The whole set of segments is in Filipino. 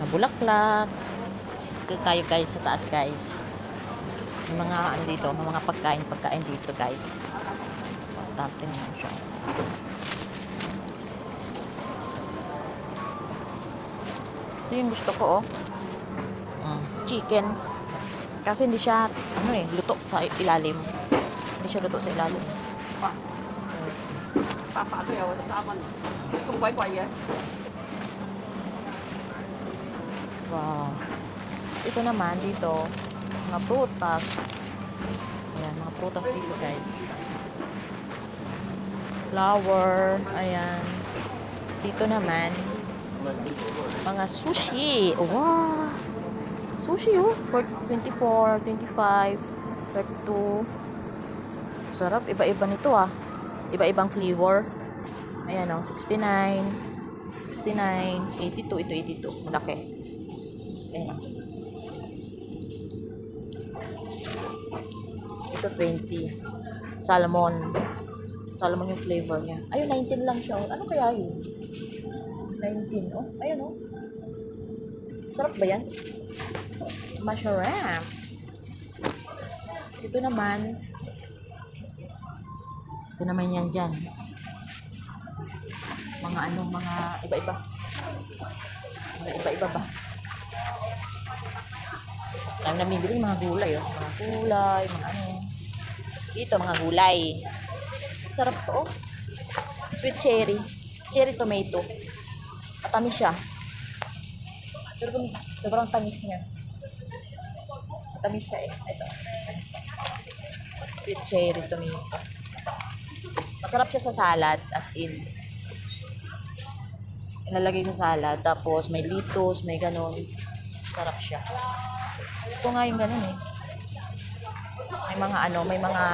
na bulaklak. Dito tayo guys sa taas guys. May mga andito, may mga pagkain, pagkain dito guys. Tatin mo siya. Ito yung gusto ko oh. Mm, chicken. Kasi hindi siya, ano eh, luto sa ilalim. Hindi siya luto sa ilalim. Pa. Papa, ano yawa, tataman. Itong bye-bye, yes. Wow. Ito naman dito, mga prutas. Ayan, mga prutas dito guys. Flour. Ayan. Dito naman, mga sushi. Wow! Sushi oh. For 24, 25, 32. Sarap. Iba-iba nito ah. Iba-ibang flavor. Ayan oh, 69, 69, 82. Ito 82. Malaki. Ayan. Ito 20. Salmon. Salmon yung flavor niya. Ayun, 19 lang siya. Ano kaya yun? 19. Oh, ayun oh. Sarap ba yan? Masharap. Ito naman. Ito naman yan dyan. Mga anong mga iba-iba. Mga iba-iba ba? Kami namibili mga gulay, oh. Mga gulay, mga ano. Dito, mga gulay. Sarap to, oh. Sweet cherry. Cherry tomato. Matamis siya. Sobrang, sobrang tamis niya. Matamis siya eh. Ito. Sweet cherry tomato. Masarap siya sa salad, as in. Ilalagay sa salad, tapos may litos, may ganon. Sarap siya. Gusto nga yung ganun eh. May mga ano, may mga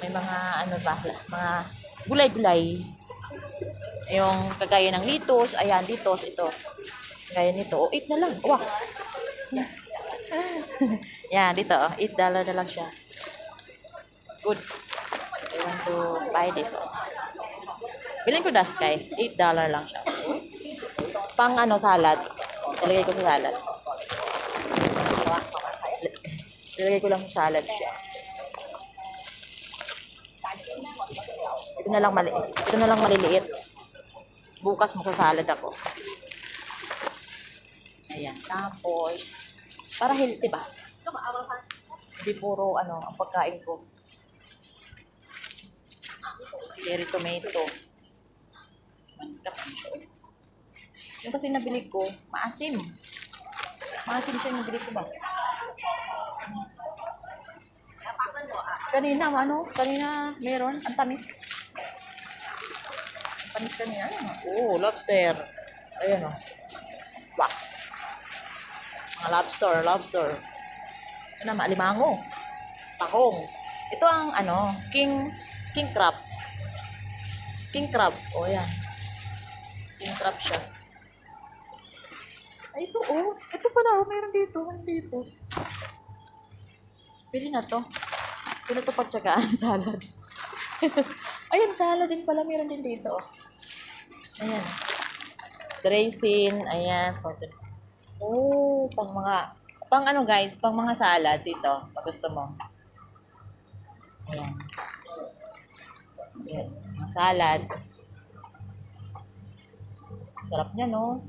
may mga ano ba, mga gulay-gulay. Yung kagaya ng litos, ayan, litos, ito. Gaya nito, oh, 8 na lang. Wow. yan, dito, oh, 8 dollar na lang siya. Good. I want to buy this, oh. Bilhin ko na, guys. 8 dollar lang siya. Pang ano, salad. Ilagay ko sa salad. Ilagay ko lang sa salad siya. Ito na lang mali. Ito na lang maliliit. Bukas mo sa salad ako. Ayan. Tapos, para healthy ba? Hindi puro ano, ang pagkain ko. Cherry tomato. Mantap siya. Yung kasi nabili ko, maasim. Maasim siya yung nabili ko ba? Kanina, ano? Kanina, meron. Ang tamis. Ang tamis kanina. Oo, lobster. Ayan o. Wow. Mga lobster, lobster. Ano naman, alimango. Tahong. Ito ang, ano, king, king crab. King crab. O, ayan. King crab siya. Ay, ito, oh. Ito pala, oh. Meron dito. Meron dito. Pili na to. Sino to pagtsagaan? Salad. Ayan, salad din pala. Meron din dito. oh. Ayan. Dressing. Ayan. the- Oh, pang mga, pang ano guys, pang mga salad dito. Pag gusto mo. Ayan. Ayan. Mga salad. Sarap niya, no?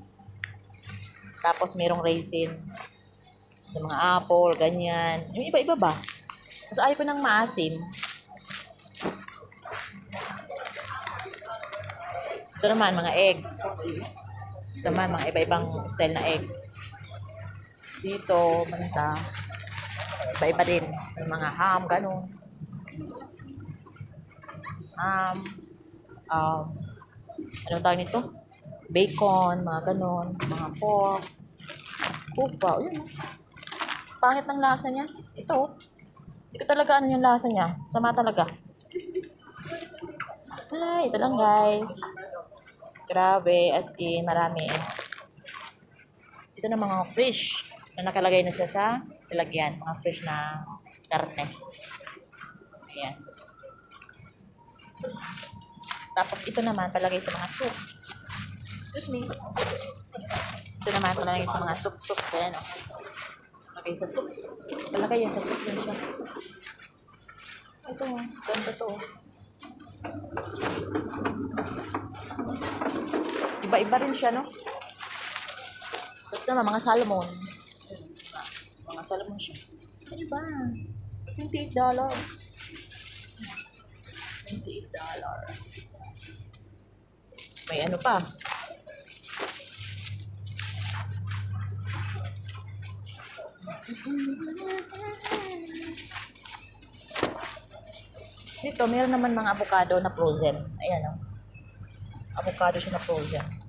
Tapos merong raisin. Yung mga apple, ganyan. Yung iba-iba ba? Mas ayaw ko ng maasim. Ito naman, mga eggs. Ito naman, mga iba-ibang style na eggs. Dito, manta. Iba-iba din. May mga ham, ganun. Ham. Um, anong tawag nito? Bacon, mga ganun. Mga pork. O, yun. oh. Pangit ng lasa niya. Ito, oh. Hindi ko talaga ano yung lasa niya. Sama talaga. Ay, ito lang guys. Grabe, as in, marami. Ito na mga fish na nakalagay na siya sa lalagyan. Mga fish na karne. Ayan. Tapos ito naman palagay sa mga soup. Excuse me. Ito naman ito lang sa mga soup-soup. Ayan o. Lagay sa soup. Palagay yan sa soup din siya. Ito, ganda to. Iba-iba rin siya, no? Tapos naman, mga salmon. Mga salmon siya. Ano ba? $28. $28. May ano pa? Dito, meron naman mga avocado na frozen. Ayan, oh. Avocado siya na frozen.